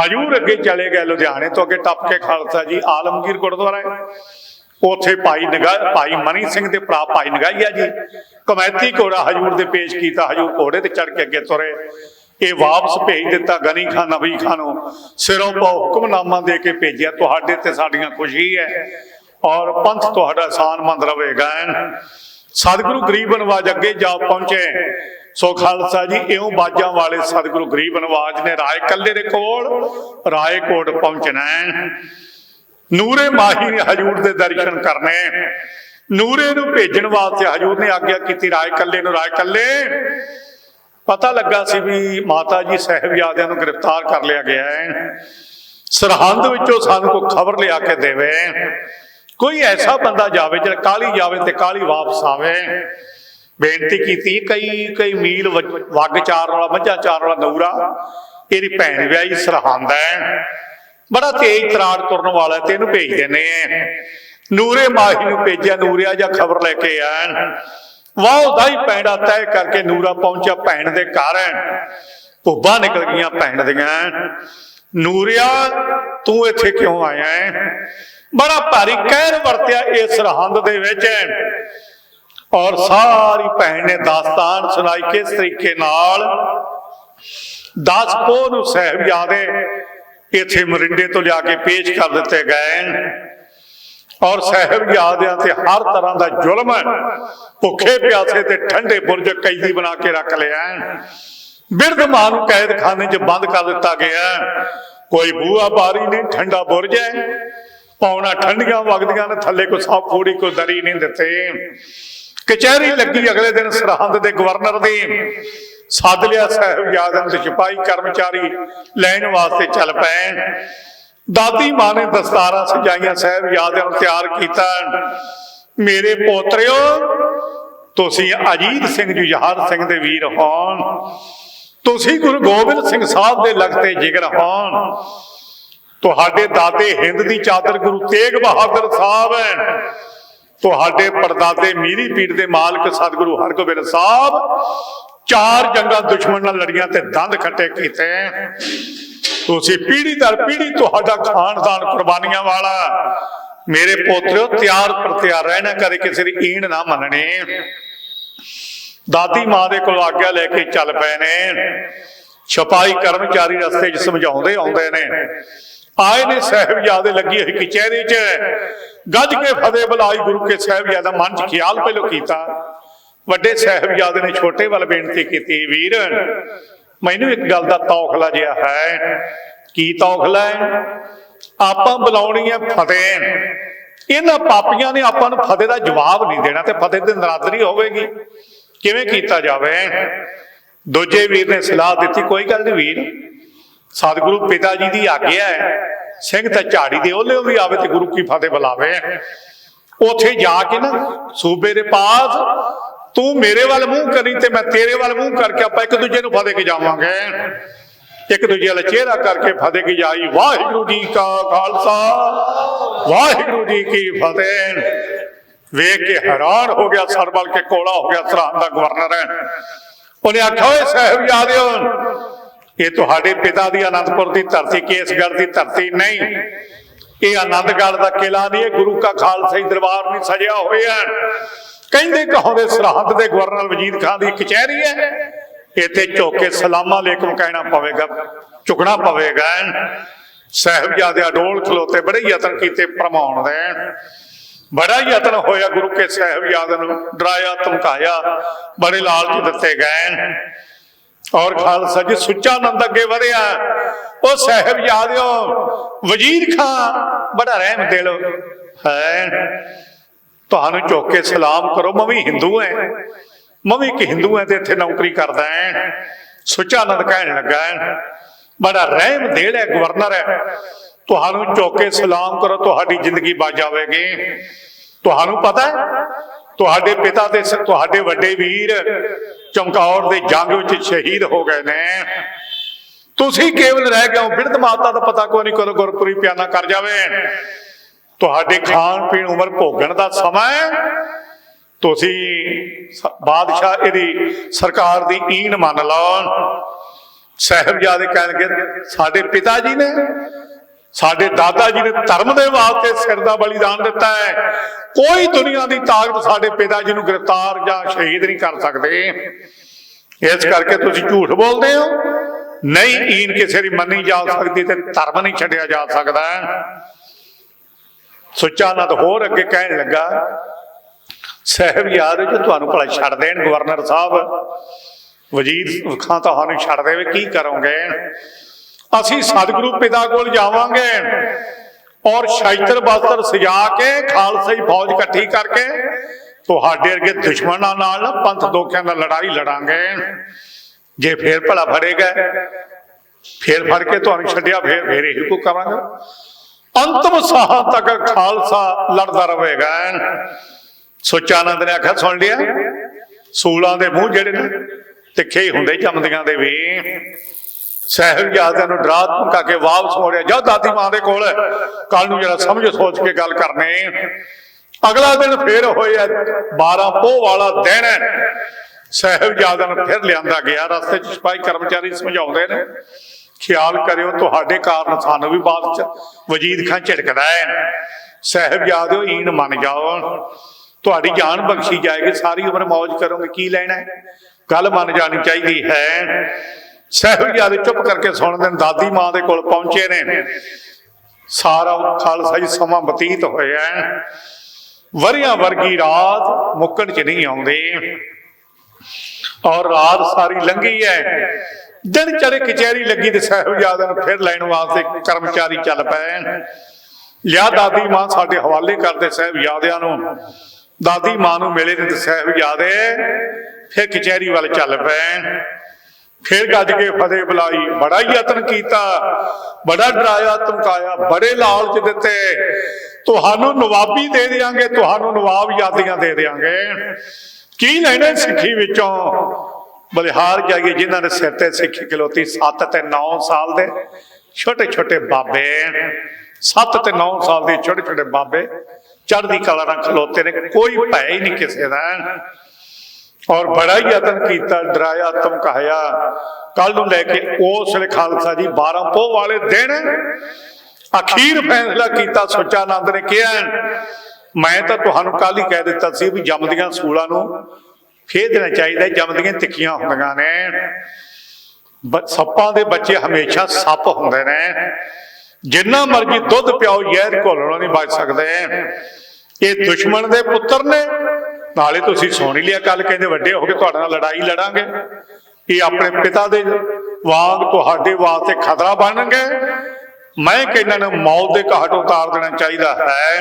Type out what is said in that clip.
ਹਜੂਰ ਅੱਗੇ ਚਲੇ ਗਏ ਲੁਧਿਆਣੇ ਤੋਂ ਅੱਗੇ ਟੱਪ ਕੇ ਖਾਲਸਾ ਜੀ, ਆਲਮਗੀਰ ਗੁਰਦੁਆਰਾ ਹੈ। ਉੱਥੇ ਭਾਈ ਨਗਾ, ਭਾਈ ਮਨੀ ਸਿੰਘ ਦੇ ਭਰਾ ਭਾਈ ਨਗਾਈਆ ਜੀ। ਕਮੈਤੀ ਘੋੜਾ ਹਜੂਰ ਦੇ ਪੇਸ਼ ਕੀਤਾ, ਹਜੂਰ ਘੋੜੇ ਤੇ ਚੜ ਕੇ ਅੱਗੇ ਤੁਰੇ। ਇਹ ਵਾਪਸ ਭੇਜ ਦਿੱਤਾ ਗਨੀ ਖਾਨ ਨਬੀ ਖਾਨ ਨੂੰ। ਸਿਰੋਂ ਪਾ ਹੁਕਮਨਾਮਾ ਦੇ ਕੇ ਭੇਜਿਆ, ਤੁਹਾਡੇ ਤੇ ਸਾਡੀਆਂ ਖੁਸ਼ੀ ਹੈ। ਔਰ ਪੰਥ ਤੁਹਾਡਾ ਸਾਨਮੰਦ ਰਹੇਗਾ ਸਤਿਗੁਰੂ ਗਰੀਬ ਨਵਾਜ ਅੱਗੇ ਜਾ ਪਹੁੰਚੇ। ਸੋ ਖਾਲਸਾ ਜੀ ਇਉਂ ਬਾਜਾਂ ਵਾਲੇ ਸਤਿਗੁਰੂ ਗਰੀਬ ਨਵਾਜ ਨੇ ਰਾਏ ਕੱਲੇ ਦੇ ਕੋਲ ਰਾਏਕੋਟ ਪਹੁੰਚਣਾ ਹੈ। ਨੂਰੇ ਮਾਹੀ ਨੇ ਹਜੂਰ ਦੇ ਦਰਸ਼ਨ ਕਰਨੇ। ਨੂਰੇ ਨੂੰ ਭੇਜਣ ਵਾਸਤੇ ਹਜੂਰ ਨੇ ਆਗਿਆ ਕੀਤੀ ਰਾਏ ਕੱਲੇ ਨੂੰ। ਰਾਏ ਕੱਲੇ ਪਤਾ ਲੱਗਾ ਸੀ ਵੀ ਮਾਤਾ ਜੀ ਸਾਹਿਬਜ਼ਾਦਿਆਂ ਨੂੰ ਗ੍ਰਿਫਤਾਰ ਕਰ ਲਿਆ ਗਿਆ ਹੈ। ਸਰਹੰਦ ਵਿੱਚੋਂ ਸਾਨੂੰ ਕੋਈ ਖਬਰ ਲਿਆ ਕੇ ਦੇਵੇ। ਕੋਈ ਐਸਾ ਬੰਦਾ ਜਾਵੇ ਜਿਹੜਾ ਕਾਲੀ ਜਾਵੇ ਤੇ ਕਾਲੀ ਵਾਪਸ ਆਵੇ। ਬੇਨਤੀ ਕੀਤੀ ਕਈ ਕਈ ਮੀਲ ਵ- ਵੱਗ ਚਾਰ ਵਾਲਾ, ਮੱਝਾਂ ਚਾਰ ਵਾਲਾ ਨੌਰਾ, ਇਹਦੀ ਭੈਣ ਵਿਆਹੀ ਸਰਹੰਦ ਹੈ। ਬੜਾ ਤੇਜ਼ ਤਰਾੜ ਤੁਰਨ ਵਾਲਾ ਤੇ ਇਹਨੂੰ ਭੇਜ ਦਿੰਦੇ ਆ। ਨੂਰੇ ਮਾਹੀ ਨੂੰ ਭੇਜਿਆ, ਨੂਰਿਆ ਜਾਂ ਖਬਰ ਲੈ ਕੇ ਆਣ ਵਾਹ ਦਾ ਹੀ ਪੈਂਡਾ ਤੈਅ ਕਰਕੇ ਨੂਰਾ ਪਹੁੰਚਿਆ ਭੈਣ ਦੇ ਘਰ। ਭੁੱਬਾਂ ਨਿਕਲ ਗਈਆਂ ਭੈਣ ਦੀਆਂ। ਨੂਰਿਆ, ਤੂੰ ਇੱਥੇ ਕਿਉਂ ਆਇਆ ਹੈ? ਬੜਾ ਭਾਰੀ ਕਹਿਰ ਵਰਤਿਆ ਇਸ ਸਰਹੰਦ ਦੇ ਵਿੱਚ। ਔਰ ਸਾਰੀ ਭੈਣ ਨੇ ਦਾਸਤਾਨ ਸੁਣਾਈ ਕਿਸ ਤਰੀਕੇ ਨਾਲ। ਦਸ ਪੋਹ ਨੂੰ ਸਾਹਿਬਜ਼ਾਦੇ ਇੱਥੇ ਮਰਿੰਡੇ ਤੋਂ ਲਿਆ ਕੇ ਪੇਸ਼ ਕਰ ਦਿੱਤੇ ਗਏ ਨੇ ਔਰ ਸਾਹਿਬਜ਼ਾਦਿਆਂ ਤੇ ਹਰ ਤਰ੍ਹਾਂ ਦਾ ਜ਼ੁਲਮ ਭੁੱਖੇ ਪਿਆਸੇ ਤੇ ਠੰਡੇ ਬੁਰਜ ਕੈਦੀ ਬਣਾ ਕੇ ਰੱਖ ਲਿਆ ਹੈ। ਬਿਰਧ ਮਾਂ ਨੂੰ ਕੈਦਖਾਨੇ 'ਚ ਬੰਦ ਕਰ ਦਿੱਤਾ ਗਿਆ ਕੋਈ ਬੂਹਾ ਬਾਰੀ ਨਹੀਂ, ਠੰਡਾ ਬੁਰਜ ਹੈ। ਪੌਣਾ ਠੰਡੀਆਂ ਵਗਦੀਆਂ ਨੇ, ਥੱਲੇ ਕੋਈ ਸੌ ਫੋੜੀ, ਕੋਈ ਦਰੀ ਨਹੀਂ ਦਿੱਤੇ। ਕਚਹਿਰੀ ਲੱਗੀ ਅਗਲੇ ਦਿਨ ਸਰਹੰਦ ਦੇ ਗਵਰਨਰ ਦੀ। ਸੱਦ ਲਿਆ ਸਾਹਿਬਜ਼ਾਦਿਆਂ ਤੇ ਸਿਪਾਹੀ ਕਰਮਚਾਰੀ ਲੈਣ ਵਾਸਤੇ ਚੱਲ ਪਏ। ਦਾਦੀ ਮਾਂ ਨੇ ਦਸਤਾਰਾਂ ਸਜਾਈਆਂ ਸਾਹਿਬਜ਼ਾਦਿਆਂ ਨੂੰ ਤਿਆਰ ਕੀਤਾ। ਮੇਰੇ ਪੋਤਰਿਓ, ਤੁਸੀਂ ਅਜੀਤ ਸਿੰਘ ਜੁਝਾਰ ਸਿੰਘ ਦੇ ਵੀਰ ਹੋਣ। ਤੁਸੀਂ ਗੁਰੂ ਗੋਬਿੰਦ ਸਿੰਘ ਸਾਹਿਬ ਦੇ ਲਗਤੇ ਜਿਗਰ ਹੋਣ। ਤੁਹਾਡੇ ਦਾਦੇ ਹਿੰਦ ਦੀ ਚਾਦਰ ਗੁਰੂ ਤੇਗ ਬਹਾਦਰ ਸਾਹਿਬ ਹੈ ਤੁਹਾਡੇ ਪਰਦਾਦੇ ਮੀਰੀ ਪੀਰ ਦੇ ਮਾਲਕ ਸਤਿਗੁਰੂ ਹਰਗੋਬਿੰਦ ਸਾਹਿਬ ਚਾਰ ਜੰਗਾਂ ਦੁਸ਼ਮਣ ਨਾਲ ਲੜੀਆਂ ਤੇ ਦੰਦ ਖੱਟੇ ਕੀਤੇ। ਤੁਸੀਂ ਪੀੜ੍ਹੀ ਦਰ ਪੀੜ੍ਹੀ ਤੁਹਾਡਾ ਖਾਨਦਾਨ ਕੁਰਬਾਨੀਆਂ ਵਾਲਾ। ਮੇਰੇ ਪੋਤਰਿਓ, ਤਿਆਰ ਪਰ ਤਿਆਰ ਰਹਿਣਾ ਕਦੇ ਕਿਸੇ ਦੀ ਈਣ ਨਾ ਮੰਨਣੇ। ਦਾਦੀ ਮਾਂ ਦੇ ਕੋਲ ਆਗਿਆ ਲੈ ਕੇ ਚੱਲ ਪਏ ਨੇ। ਛਪਾਈ ਕਰਮਚਾਰੀ ਰਸਤੇ 'ਚ ਸਮਝਾਉਂਦੇ ਆਉਂਦੇ ਨੇ। ਆਏ ਨੇ ਸਾਹਿਬਜ਼ਾਦੇ ਲੱਗੀ ਹੋਈ ਕਚਹਿਰੀ 'ਚ। ਗੱਜ ਕੇ ਫਤਿਹ ਬੁਲਾਈ ਗੁਰੂ ਕੇ ਸਾਹਿਬਜ਼ਾਦਾ ਮਨ 'ਚ ਖਿਆਲ ਪਹਿਲੋ ਕੀਤਾ। ਵੱਡੇ ਸਾਹਿਬਜ਼ਾਦੇ ਨੇ ਛੋਟੇ ਵੱਲ ਬੇਨਤੀ ਕੀਤੀ, ਵੀਰ, ਮੈਨੂੰ ਇੱਕ ਗੱਲ ਦਾ ਤੌਖਲਾ ਜਿਹਾ ਹੈ। ਕੀ ਤੌਖਲਾ ਹੈ? ਆਪਾਂ ਬੁਲਾਉਣੀ ਹੈ ਫਤਿਹ। ਇਹਨਾਂ ਪਾਪੀਆਂ ਨੇ ਆਪਾਂ ਨੂੰ ਫਤਿਹ ਦਾ ਜਵਾਬ ਨਹੀਂ ਦੇਣਾ ਤੇ ਫਤਿਹ ਤੇ ਨਰਾਦਰੀ ਹੋਵੇਗੀ। ਕਿਵੇਂ ਕੀਤਾ ਜਾਵੇ? ਦੂਜੇ ਵੀਰ ਨੇ ਸਲਾਹ ਦਿੱਤੀ, ਕੋਈ ਗੱਲ ਨਹੀਂ ਵੀਰ ਸਤਿਗੁਰੂ ਪਿਤਾ ਜੀ ਦੀ ਆਗਿਆ ਹੈ, ਸਿੰਘ ਤਾਂ ਝਾੜੀ ਦੇ ਉਹਲੇ ਵੀ ਆਵੇ ਤੇ ਗੁਰੂ ਕੀ ਫਤਿਹ ਬੁਲਾਵੇ। ਉਥੇ ਜਾ ਕੇ ਨਾ ਸੂਬੇ ਦੇ ਪਾਸ ਤੂੰ ਮੇਰੇ ਵੱਲ ਮੂੰਹ ਕਰੀ ਤੇ ਮੈਂ ਤੇਰੇ ਵੱਲ ਮੂੰਹ ਕਰਕੇ ਆਪਾਂ ਇੱਕ ਦੂਜੇ ਨੂੰ ਫਤਿਹ ਕੇ ਜਾਵਾਂਗੇ। ਇੱਕ ਦੂਜੇ ਵਾਲਾ ਚਿਹਰਾ ਕਰਕੇ ਫਤਿਹ ਕੀ ਜਾਈ। ਵਾਹਿਗੁਰੂ ਜੀ ਕਾ ਖਾਲਸਾ, ਵਾਹਿਗੁਰੂ ਜੀ ਕੀ ਫਤਿਹ। ਵੇਖ ਕੇ ਹੈਰਾਨ ਹੋ ਗਿਆ ਸਰਬਲ ਕੇ ਕੋਲਾ ਹੋ ਗਿਆ ਸਰਹੰਦ ਦਾ ਗਵਰਨਰ। ਹੈ ਉਹਨੇ ਆਖਿਆ, ਓਏ ਸਾਹਿਬਜ਼ਾਦਿਓ ਇਹ ਤੁਹਾਡੇ ਪਿਤਾ ਦੀ ਅਨੰਦਪੁਰ ਦੀ ਧਰਤੀ, ਕੇਸਗੜ੍ਹ ਦੀ ਧਰਤੀ ਨਹੀਂ। ਇਹ ਆਨੰਦਗੜ੍ਹ ਦਾ ਕਿਲਾ ਨਹੀਂ, ਇਹ ਗੁਰੂ ਕਾ ਖਾਲਸਾ ਦਰਬਾਰ ਨਹੀਂ ਸਜਿਆ ਹੋਇਆ ਕਹਿੰਦੇ ਕਹੋਦੇ ਸਰਹੰਦ ਦੇ ਗਵਰਨਰ ਵਜੀਦ ਖਾਨ ਦੀ ਕਚਹਿਰੀ ਹੈ। ਇੱਥੇ ਝੁੱਕ ਕੇ ਸਲਾਮ ਅਲੈਕਮ ਕਹਿਣਾ ਪਵੇਗਾ, ਝੁਕਣਾ ਪਵੇਗਾ ਸਾਹਿਬਜ਼ਾਦੇ ਅਡੋਲ ਖਲੋਤੇ, ਬੜੇ ਯਤਨ ਕੀਤੇ ਭਰਮਾਉਣ ਦੇ। ਬੜਾ ਯਤਨ ਹੋਇਆ ਗੁਰੂ ਕੇ ਸਾਹਿਬਜ਼ਾਦੇ ਨੂੰ, ਡਰਾਇਆ, ਧਮਕਾਇਆ, ਬੜੇ ਲਾਲਚ ਦਿੱਤੇ ਗਏ। ਔਰ ਖਾਲਸਾ ਜੀ ਸੁੱਚਾ ਆਨੰਦ ਅੱਗੇ ਵਧਿਆ। ਉਹ ਸਾਹਿਬਜ਼ਾਦਿਓ ਵਜ਼ੀਰ ਖਾਂ, ਬੜਾ ਰਹਿਮ ਦਿਲ। ਹੈ, ਤੁਹਾਨੂੰ ਚੁੱਕ ਕੇ ਸਲਾਮ ਕਰੋ, ਮੈਂ ਵੀ ਹਿੰਦੂ ਐ। ਮੈਂ ਵੀ ਇੱਕ ਹਿੰਦੂ ਐ ਤੇ ਇੱਥੇ ਨੌਕਰੀ ਕਰਦਾ ਐ। ਸੁੱਚਾ ਆਨੰਦ ਕਹਿਣ ਲੱਗਾ ਹੈ ਬੜਾ ਰਹਿਮ ਦਿਲ ਹੈ ਗਵਰਨਰ ਹੈ ਤੁਹਾਨੂੰ ਚੁੱਕ ਕੇ ਸਲਾਮ ਕਰੋ, ਤੁਹਾਡੀ ਜ਼ਿੰਦਗੀ ਬਚ ਜਾਵੇਗੀ। ਤੁਹਾਨੂੰ ਪਤਾ ਹੈ ਤੁਹਾਡੇ ਪਿਤਾ ਤੇ ਤੁਹਾਡੇ ਵੱਡੇ ਵੀਰ ਚਮਕੌਰ ਦੇ ਜੰਗ ਵਿੱਚ ਸ਼ਹੀਦ ਹੋ ਗਏ ਨੇ। ਤੁਸੀਂ ਕੇਵਲ ਰਹਿ ਗਏ ਹੋ, ਬਿਰਧ ਮਾਤਾ ਦਾ ਪਤਾ ਕੋਈ ਨਹੀਂ ਕਦੋਂ ਗੁਰਪੁਰੀ ਪਿਆਨਾ ਕਰ ਜਾਵੇ। ਤੁਹਾਡੇ ਖਾਣ ਪੀਣ ਉਮਰ ਭੋਗਣ ਦਾ ਸਮਾਂ ਤੁਸੀਂ ਬਾਦਸ਼ਾਹ ਇਹਦੀ ਸਰਕਾਰ ਦੀ ਈਨ ਮੰਨ ਲਓ। ਸਾਹਿਬਜ਼ਾਦੇ ਕਹਿਣਗੇ, ਸਾਡੇ ਪਿਤਾ ਜੀ ਨੇ, ਸਾਡੇ ਦਾਦਾ ਜੀ ਨੇ ਧਰਮ ਦੇ ਵਾਸਤੇ ਸਿਰ ਦਾ ਬਲੀਦਾਨ ਦਿੱਤਾ ਹੈ। ਕੋਈ ਦੁਨੀਆ ਦੀ ਤਾਕਤ ਸਾਡੇ ਪਿਤਾ ਜੀ ਨੂੰ ਗ੍ਰਿਫਤਾਰ ਜਾਂ ਸ਼ਹੀਦ ਨਹੀਂ ਕਰ ਸਕਦੇ। ਇਸ ਕਰਕੇ ਤੁਸੀਂ ਝੂਠ ਬੋਲਦੇ ਹੋ। ਨਹੀਂ, ਈਨ ਕਿਸੇ ਦੀ ਮੰਨੀ ਜਾ ਸਕਦੀ ਤੇ ਧਰਮ ਨਹੀਂ ਛੱਡਿਆ ਜਾ ਸਕਦਾ। ਸੁੱਚਾ ਨੰਦ ਹੋਰ ਅੱਗੇ ਕਹਿਣ ਲੱਗਾ, ਸਾਹਿਬ ਯਾਦ ਹੈ ਤੁਹਾਨੂੰ ਭਲਾ ਛੱਡ ਦੇਣ ਗਵਰਨਰ ਸਾਹਿਬ। ਵਜ਼ੀਰ ਖਾਂ ਤੁਹਾਨੂੰ ਛੱਡ ਦੇਵੇ, ਕੀ ਕਰੋਗੇ? ਅਸੀਂ ਸਤਿਗੁਰੂ ਪਿਤਾ ਕੋਲ ਜਾਵਾਂਗੇ। ਔਰ ਸ਼ਾਇਤਰ ਬਸਤਰ ਸਜਾ ਕੇ ਖਾਲਸਾਈ ਫੌਜ ਇਕੱਠੀ ਕਰਕੇ ਤੁਹਾਡੇ ਅੱਗੇ ਦੁਸ਼ਮਣਾਂ ਨਾਲ ਪੰਥ ਦੋਖਿਆਂ ਨਾਲ ਲੜਾਈ ਲੜਾਂਗੇ। ਜੇ ਫੇਰ ਭਲਾ ਫੜੇਗਾ, ਫੇਰ ਫੜ ਕੇ ਤੁਹਾਨੂੰ ਛੱਡਿਆ, ਫੇਰ ਫੇਰ ਇਹੀ ਕੋ ਕਰਾਂਗੇ। ਅੰਤਮ ਸਾਹ ਤੱਕ ਖਾਲਸਾ ਲੜਦਾ ਰਹੇਗਾ। ਸੁਚਾਨੰਦ ਨੇ ਆਖਿਆ, ਸੁਣ ਲਿਆ। ਸੂਲਾਂ ਦੇ ਮੂੰਹ ਜਿਹੜੇ ਨੇ, ਤਿੱਖੇ ਹੀ ਹੁੰਦੇ, ਜੰਮਦੀਆਂ ਦੇ ਵੀ। ਸਾਹਿਬਜ਼ਾਦਿਆਂ ਨੂੰ ਡਰਾ ਧਮਕਾ ਕੇ ਵਾਪਸ ਮੋੜਿਆ। ਜਾ ਦਾਦੀ ਮਾਂ ਦੇ ਕੋਲ। ਕੱਲ ਨੂੰ ਜਿਹੜਾ ਸਮਝ ਸੋਚ ਕੇ ਗੱਲ ਕਰਨੇ। ਅਗਲਾ ਦਿਨ ਫੇਰ ਹੋਇਆ 12 ਪੋਹ ਵਾਲਾ ਦਿਨ ਸਾਹਿਬਜ਼ਾਦਿਆਂ ਨੂੰ ਫਿਰ ਲਿਆਂਦਾ ਗਿਆ। ਰਸਤੇ 'ਚ ਸਿਪਾਹੀ ਕਰਮਚਾਰੀ ਸਮਝਾਉਂਦੇ ਨੇ, ਖਿਆਲ ਕਰਿਓ, ਤੁਹਾਡੇ ਕਾਰਨ ਸਾਨੂੰ ਵੀ ਬਾਅਦ 'ਚ ਵਜੀਦ ਖਾਂ ਝਿੜਕਦਾ ਹੈ। ਸਾਹਿਬਜ਼ਾਦਿਓ ਈਨ ਮੰਨ ਜਾਓ। ਤੁਹਾਡੀ ਜਾਨ ਬਖਸ਼ੀ ਜਾਏਗੀ, ਸਾਰੀ ਉਮਰ ਮौज ਕਰੋਗੇ, ਕੀ ਲੈਣਾ ਹੈ? ਗੱਲ ਮੰਨ ਜਾਣੀ ਚਾਹੀਦੀ ਹੈ। ਸਾਹਿਬਜ਼ਾਦੇ ਚੁੱਪ ਕਰਕੇ ਸੁਣਦੇ ਨੇ ਦਾਦੀ ਮਾਂ ਦੇ ਕੋਲ ਪਹੁੰਚੇ ਨੇ। ਸਾਰਾ ਖਾਲਸਾ ਜੀ ਸਮਾਂ ਬਤੀਤ ਹੋਇਆ ਹੈ। ਵਰਿਆਂ ਵਰਗੀ ਰਾਤ ਮੁੱਕਣ ਚ ਨਹੀਂ ਆਉਂਦੇ। ਔਰ ਰਾਤ ਸਾਰੀ ਲੰਘੀ ਹੈ। ਦਿਨ ਚੜੇ ਕਚਹਿਰੀ ਲੱਗੀ ਤੇ ਸਾਹਿਬਜ਼ਾਦਿਆਂ ਨੂੰ ਫਿਰ ਲੈਣ ਵਾਸਤੇ ਕਰਮਚਾਰੀ ਚੱਲ ਪਏ ਲਿਆ ਦਾਦੀ ਮਾਂ ਸਾਡੇ ਹਵਾਲੇ ਕਰਦੇ ਸਾਹਿਬਜ਼ਾਦਿਆਂ ਨੂੰ। ਦਾਦੀ ਮਾਂ ਨੂੰ ਮਿਲੇ ਤੇ ਸਾਹਿਬਜ਼ਾਦੇ ਫਿਰ ਕਚਹਿਰੀ ਵੱਲ ਚੱਲ ਪਏ। ਫਿਰ ਗੱਜ ਕੇ ਫਤਿਹ ਬੁਲਾਈ। ਬੜਾ ਯਤਨ ਕੀਤਾ। ਬੜਾ ਡਰਾਇਆ, ਧਮਕਾਇਆ। ਬੜੇ ਲਾਲਚ ਦਿੱਤੇ। ਤੁਹਾਨੂੰ ਨਵਾਬੀ ਦੇ ਦੇਾਂਗੇ ਤੁਹਾਨੂੰ ਨਵਾਬ ਯਾਦੀਆਂ ਦੇ ਦੇਾਂਗੇ ਕੀ ਲੈਣਾ ਸਿੱਖੀ ਵਿੱਚੋਂ? ਬਲਿਹਾਰ ਜਾਈਏ ਜਿਨ੍ਹਾਂ ਨੇ ਸਿਰ ਤੇ ਸਿੱਖੀ ਖਲੋਤੀ 7 ਤੇ 9 ਸਾਲ ਦੇ ਛੋਟੇ ਛੋਟੇ ਬਾਬੇ। 7 ਤੇ 9 ਸਾਲ ਦੇ ਛੋਟੇ ਛੋਟੇ ਬਾਬੇ ਚੜ੍ਹਦੀ ਕਲਾ ਨਾਲ ਖਲੋਤੇ ਨੇ। ਕੋਈ ਭੈ ਹੀ ਨਹੀਂ ਕਿਸੇ ਦਾ। ਔਰ ਬੜਾ ਹੀ ਯਤਨ ਕੀਤਾ, ਡਰਾਇਆ, ਧਮਕਾਇਆ। ਕੱਲ ਨੂੰ ਲੈ ਕੇ ਉਸ ਵੇਲੇ ਖਾਲਸਾ ਜੀ 12 ਪੋਹ ਵਾਲੇ ਦਿਨ ਅਖੀਰ ਫੈਸਲਾ ਕੀਤਾ ਸੁਚਾਨੰਦ ਨੇ ਕਿਹਾ ਮੈਂ ਤਾਂ ਤੁਹਾਨੂੰ ਕੱਲ ਹੀ ਕਹਿ ਦਿੱਤਾ ਸੀ ਵੀ ਜੰਮਦੀਆਂ ਸੂਲਾਂ ਨੂੰ ਫੇਰ ਦੇਣਾ ਚਾਹੀਦਾ, ਜੰਮਦੀਆਂ ਤਿੱਖੀਆਂ ਹੁੰਦੀਆਂ ਨੇ। ਬ- ਸੱਪਾਂ ਦੇ ਬੱਚੇ ਹਮੇਸ਼ਾ ਸੱਪ ਹੁੰਦੇ ਨੇ। ਜਿੰਨਾ ਮਰਜ਼ੀ ਦੁੱਧ ਪਿਆਓ, ਜ਼ਹਿਰ ਘੋਲਣਾ ਨਹੀਂ ਬਚ ਸਕਦੇ। ਇਹ ਦੁਸ਼ਮਣ ਦੇ ਪੁੱਤਰ ਨੇ। ਨਾਲੇ ਤੁਸੀਂ ਸੁਣ ਲਿਆ ਕੱਲ ਕਹਿੰਦੇ ਵੱਡੇ ਹੋ ਕੇ ਤੁਹਾਡੇ ਨਾਲ ਲੜਾਈ ਲੜਾਂਗੇ। ਇਹ ਆਪਣੇ ਪਿਤਾ ਦੇ ਵਾਂਗ ਤੁਹਾਡੇ ਵਾਸਤੇ ਖਤਰਾ ਬਣਨਗੇ ਮੈਂ ਕਹਿੰਦਾ ਨਾ ਮੌਤ ਦੇ ਘਾਟ ਉਤਾਰ ਦੇਣਾ ਚਾਹੀਦਾ ਹੈ।